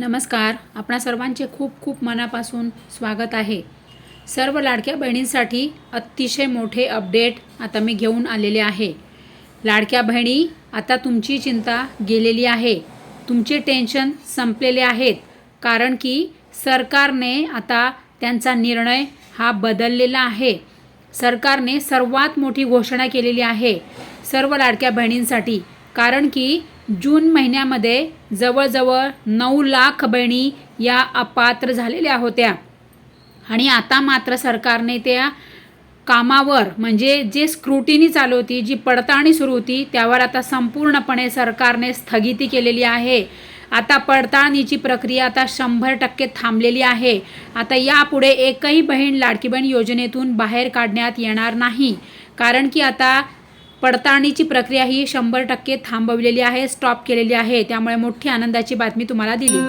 नमस्कार. आपणा सर्वांचे खूप खूप मनापासून स्वागत आहे. सर्व लाडक्या बहिणींसाठी अतिशय मोठे अपडेट आता मी घेऊन आलेले आहे. लाडक्या बहिणी आता तुमची चिंता गेलेली आहे. तुमचे टेन्शन संपलेले आहेत. कारण की सरकारने आता त्यांचा निर्णय हा बदललेला आहे. सरकारने सर्वात मोठी घोषणा केलेली आहे सर्व लाडक्या बहिणींसाठी. कारण की जून महिन्यामध्ये जवळजवळ नऊ लाख बहिणी या अपात्र झालेल्या होत्या. आणि आता मात्र सरकारने त्या कामावर म्हणजे जे स्क्रुटिनी चालू होती जी पडताळणी सुरू होती त्यावर आता संपूर्णपणे सरकारने स्थगिती केलेली आहे. आता पडताळणीची प्रक्रिया आता शंभर टक्के थांबलेली आहे. आता यापुढे एकही बहीण लाडकी बहीण योजनेतून बाहेर काढण्यात येणार नाही. कारण की आता पडताळणीची प्रक्रिया ही शंभर टक्के थांबवलेली आहे स्टॉप केलेली आहे. त्यामुळे मोठी आनंदाची बातमी तुम्हाला दिली.